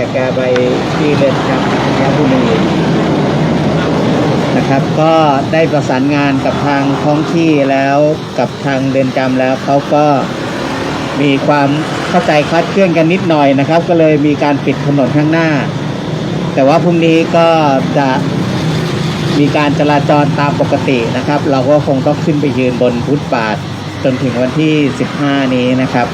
แต่แกไปที่เรือนจำธัญบุรีนะครับ ก็ได้ประสานงานกับทางท้องที่แล้วกับทางเรือนจำแล้วเขาก็มีความเข้าใจคลาดเคลื่อนกันนิดหน่อยนะครับ ก็เลยมีการปิดถนนข้างหน้า แต่ว่าพรุ่งนี้ก็จะมีการจราจรตามปกตินะครับ เราก็คงต้องขึ้นไปยืนบนฟุตบาทจนถึงวันที่ 15 นี้นะครับ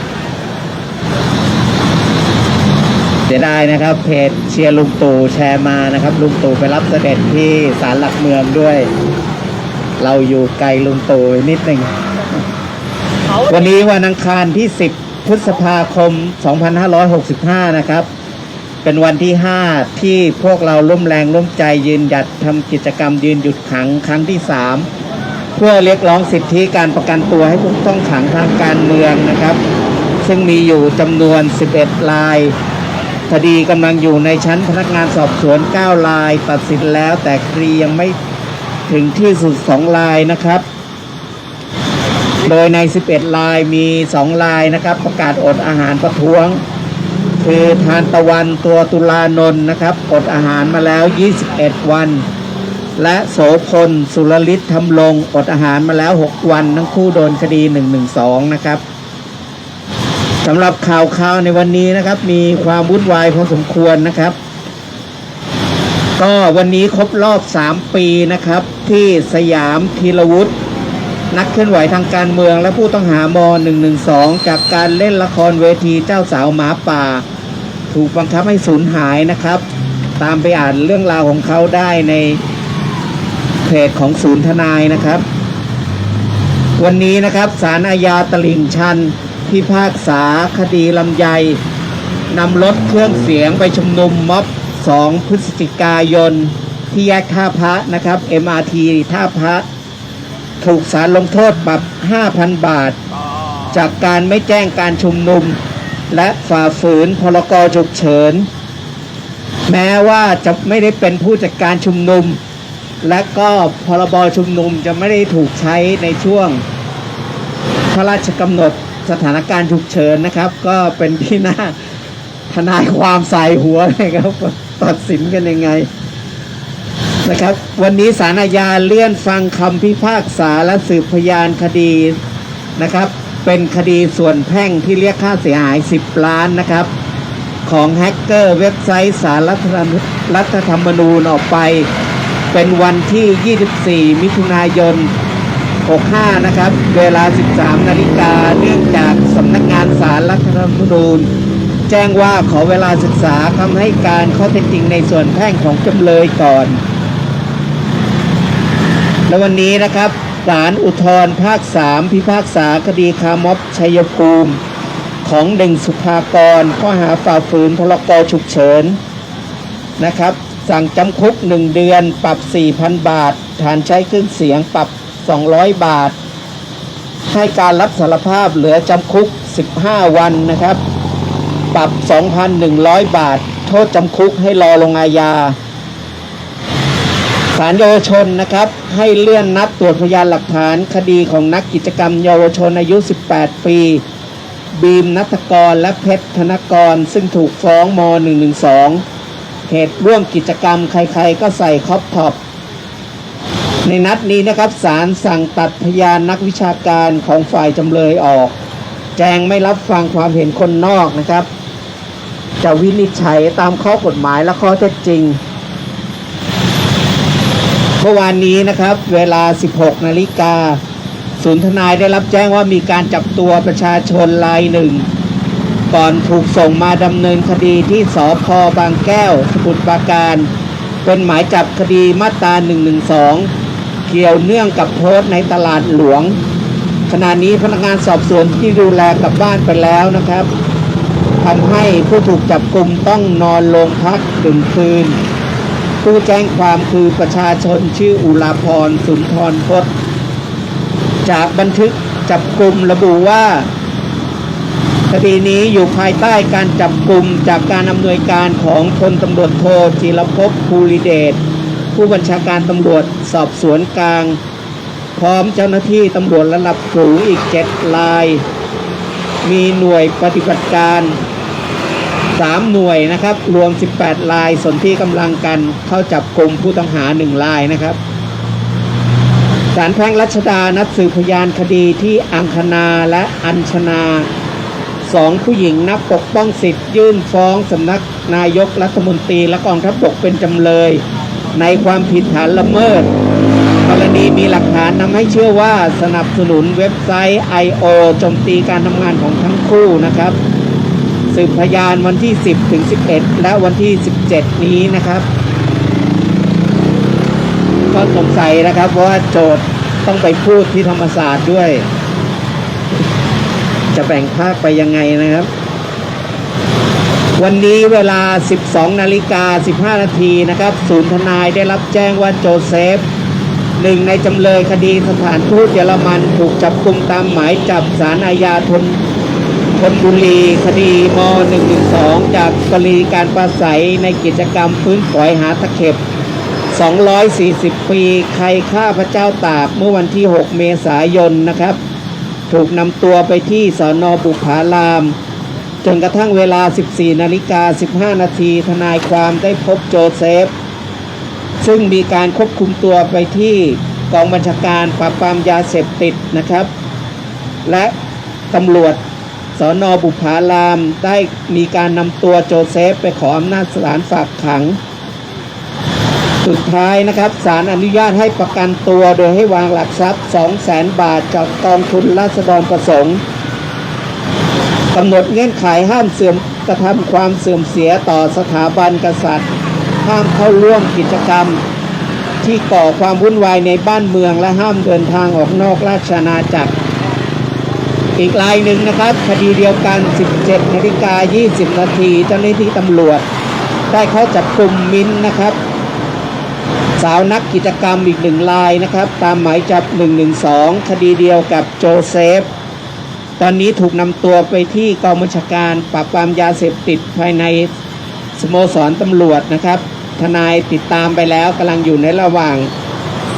เสียดายนะครับ เพจเชียร์ลุงตู่แชร์มานะครับ ลุงตู่ไปรับเสด็จที่ศาลหลักเมืองด้วย เราอยู่ไกลลุงตู่นิดหนึ่งวันนี้วันอังคารที่ 10 พฤษภาคม 2565 นะครับ เป็นวันที่ 5 ที่พวกเราร่วมแรงร่วมใจยืนหยัดทำกิจกรรมยืนหยุดขังครั้งที่ 3 เพื่อเรียกร้องสิทธิการประกันตัวให้ผู้ต้องขังทางการเมืองนะครับ ซึ่งมีอยู่จำนวน 11 ราย คดีกำลังอยู่ในชั้นพนักงานสอบสวน9ราย ตัดสินแล้ว แต่คดียังไม่ถึงที่สุด2รายนะครับ โดยใน 11รายมี2รายนะครับ ประกาศอดอาหารประท้วง คือทานตะวันตัวตุลานนท์นะครับ อดอาหารมาแล้ว 21 วัน และโสพลสุรลิศทำลง อดอาหารมาแล้ว 6 วัน ทั้งคู่โดนคดี 112 นะครับ สำหรับข่าวข่าวในวันนี้นะครับ มีความวุ่นวายพอสมควรนะครับ ก็วันนี้ครบรอบ 3 ปีนะครับ ที่สยามธีรวุฒินักเคลื่อนไหวทางการเมืองและผู้ต้องหาม112 จากการเล่นละครเวทีเจ้าสาวหมาป่า ถูกบังคับให้สูญหายนะครับ ตามไปอ่านเรื่องราวของเขาได้ในเพจของศูนย์ทนายนะครับ วันนี้นะครับศาลอาญาตลิ่งชัน พิพากษาคดีลำไยนำรถเครื่องเสียงไปชุมนุมม็อบ 2 พฤศจิกายน ที่แยกท่าพระนะครับ MRT ท่าพระ ถูกศาลลงโทษปรับ 5,000 บาท จากการไม่แจ้งการชุมนุม และฝ่าฝืนพรกฉุกเฉิน แม้ว่าจะไม่ได้เป็นผู้จัดการชุมนุม และก็พรบชุมนุมจะไม่ได้ถูกใช้ในช่วงพระราชกำหนด สถานการณ์ฉุกเฉินนะครับ ก็เป็นที่น่าทนายความใส่หัวเลยครับตัดสินกันยังไงนะครับ วันนี้ศาลอาญาเลื่อนฟังคำพิพากษาและสืบพยานคดีนะครับ เป็นคดีส่วนแพ่งที่เรียกค่าเสียหาย 10 ล้านนะครับ ของแฮกเกอร์เว็บไซต์สารรัฐธรรมรัฐธรรมนูญออกไป เป็นวันที่ 24 มิถุนายน 65 นะครับ เวลา 13 นาฬิกา เนื่องจากสำนักงานสารรัฐธรรมนูญ แจ้งว่าขอเวลาศึกษาคำให้การข้อเท็จจริงในส่วนแพ่งของจำเลยก่อน และวันนี้นะครับศาลอุทธรภาค 3 พิพากษาคดีคารม็อบชัยภูมิ ของเด่งสุภากร ข้อหาฝ่าฝืนพรกฉุกเฉินนะครับ สั่งจำคุก 1 เดือนปรับ 4,000 บาท ฐานใช้เครื่องเสียงปรับ 200 บาท ให้การรับสารภาพเหลือจำคุก 15 วันนะครับ ปรับ 2,100 บาท โทษจำคุกให้รอลงอาญาศาลเยาวชนนะครับ ให้เลื่อนนัดตรวจพยานหลักฐานคดีของนักกิจกรรมเยาวชนอายุ 18 ปี บีมนัทกรและเพชรธนกร ซึ่งถูกฟ้องม .112 เหตุร่วมกิจกรรมใครๆก็ใส่คอปท็อป ในนัดนี้นะครับศาลสั่งตัดพยานนักวิชาการของฝ่ายจำเลยออก แจงไม่รับฟังความเห็นคนนอกนะครับ จะวินิจฉัยตามข้อกฎหมายและข้อเท็จจริง เมื่อวานนี้นะครับ เวลา 16 นาฬิกาศูนย์ทนายได้รับแจ้งว่ามีการจับตัวประชาชนรายหนึ่ง ก่อนถูกส่งมาดำเนินคดีที่สพบางแก้วสมุทรปราการ เป็นหมายจับคดีมาตรา112 เกี่ยวเนื่องกับโพสต์ในตลาดหลวง ขณะนี้พนักงานสอบสวนที่ดูแลกลับบ้านไปแล้วนะครับทำให้ผู้ถูกจับกลุ่มต้องนอนโรงพักถึงคืน ผู้แจ้งความคือประชาชนชื่ออุลาพรสุนทรพจน์ จากบันทึกจับกลุ่มระบุว่าคดีนี้อยู่ภายใต้การจับกลุ่มจากการอำนวยการของพลตำรวจโทจิรภพภูริเดช ผู้บัญชาการตำรวจสอบสวนกลาง พร้อมเจ้าหน้าที่ตำรวจระดับสูงอีกเจ็ดราย มีหน่วยปฏิบัติการ 3 หน่วยนะครับ รวม 18 ลายสนที่กำลังกันเข้าจับกลุ่มผู้ต้องหา 1 ลายนะครับศาลแพ่งรัชดานัดสืบพยานคดีที่อังคณาและอัญชนาสองผู้หญิงนักปกป้องสิทธิ์ยื่นฟ้องสำนักนายกรัฐมนตรีและกองทัพบกเป็นจำเลย ในความผิดฐานละเมิด กรณีมีหลักฐานนำให้เชื่อว่าสนับสนุนเว็บไซต์ I.O. โจมตีการทำงานของทั้งคู่นะครับ สืบพยานวันที่ 10 ถึง 11 และวันที่ 17 นี้นะครับ ก็สงสัยนะครับว่าโจทย์ต้องไปพูดที่ธรรมศาสตร์ด้วย จะแบ่งภาคไปยังไงนะครับ วันนี้เวลา 12 นาฬิกา 15 นาทีนะครับ ศูนย์ทนายได้รับแจ้งว่าโจเซฟหนึ่งในจำเลยคดีสถานทูตเยอรมันถูกจับกุมตามหมายจับสารอาญาทนทนบุรีคดีม .112 จากกรณีการปราศัยในกิจกรรมพื้นฝอยหาตะเข็บ 240 ปี ใครฆ่าพระเจ้าตากเมื่อวันที่ 6 เมษายนนะครับ ถูกนำตัวไปที่สอนอบุพาราม จนกระทั่งเวลา 14 นาฬิกา 15 นาทีทนายความได้พบโจเซฟ ซึ่งมีการควบคุมตัวไปที่กองบัญชาการปราบปรามยาเสพติดนะครับ และตำรวจสอนอบุพารามได้มีการนำตัวโจเซฟไปขออำนาจศาลฝากขัง สุดท้ายนะครับศาลอนุญาตให้ประกันตัวโดยให้วางหลักทรัพย์ 200,000 บาทจากกองทุนราษฎรประสงค์ กำหนดเงื่อนไขห้ามเสื่อมกระทำความเสื่อมเสียต่อสถาบันกษัตริย์ ห้ามเข้าร่วมกิจกรรม ที่ก่อความวุ่นวายในบ้านเมืองและห้ามเดินทางออกนอกราชอาณาจักร อีกรายหนึ่งนะครับ คดีเดียวกัน 17นาฬิกา20 นาทีเจ้าหน้าที่ตำรวจ ได้เข้าจับกลุ่มมิ้นนะครับ สาวนักกิจกรรมอีกหนึ่งรายนะครับ ตามหมายจับ 112 คดีเดียวกับโจเซฟ ตอนนี้ถูกนำตัวไปที่กองบัญชาการปราบปรามยาเสพติดภายในสโมสรตำรวจนะครับ ทนายติดตามไปแล้วกำลังอยู่ในระหว่าง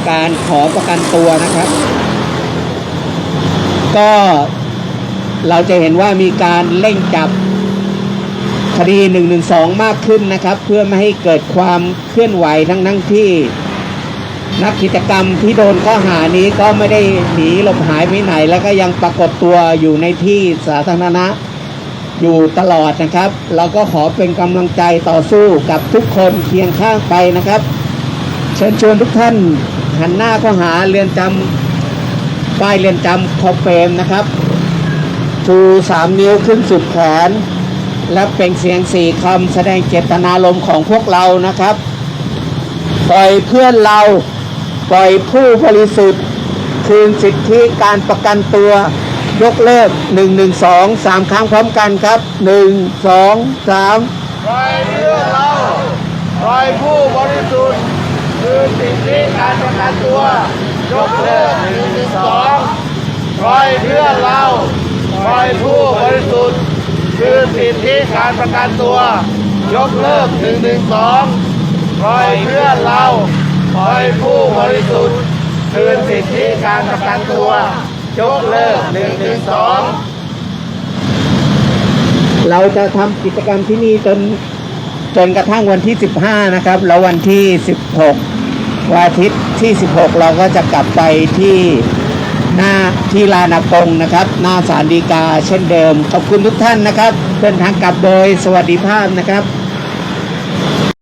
การขอประกันตัวนะครับ ก็เราจะเห็นว่ามีการเร่งจับคดี112 มากขึ้นนะครับ เพื่อไม่ให้เกิดความเคลื่อนไหวทั้งทั้งที่ นักกิจกรรมที่โดนข้อหานี้ก็ไม่ได้หนีหลบหายไปไหน แล้วก็ยังปรากฏตัวอยู่ในที่สาธารณะอยู่ตลอดนะครับ เราก็ขอเป็นกำลังใจต่อสู้กับทุกคนเคียงข้างไปนะครับ เชิญชวนทุกท่านหันหน้าเข้าหาเรือนจำป้ายเรือนจำคอเฟรมนะครับชูสามนิ้วขึ้นสุดแขน และเป็นเสียงสี่คำแสดงเจตนารมณ์ของพวกเรานะครับ ปล่อยเพื่อนเรา ปล่อยผู้บริสุทธิ์ คืนสิทธิการประกันตัวยกเลิก 1 1 2 3 ครั้งพร้อมกันครับ 1 2 3ปล่อยเพื่อเราปล่อยผู้บริสุทธิ์ คือสิทธิการประกันตัวยกเลิกหนึ่งหนึ่งสองปล่อยเพื่อเราปล่อยผู้บริสุทธิ์ คือสิทธิการประกันตัวยกเลิกหนึ่งหนึ่งสองปล่อยเพื่อเรา ปล่อยผู้บริสุทธิ์คือสิทธิการประกันตัวยกเลิกหนึ่งหนึ่งสองเราจะทำกิจกรรมที่นี่จนจนกระทั่งวันที่ 15 นะครับ แล้ววันที่ 16 วันอาทิตย์ที่ 16 เราก็จะกลับไปที่หน้าที่ลานากงนะครับ หน้าศาลฎีกาเช่นเดิม ขอบคุณทุกท่านนะครับ เดินทางกลับโดยสวัสดิภาพนะครับ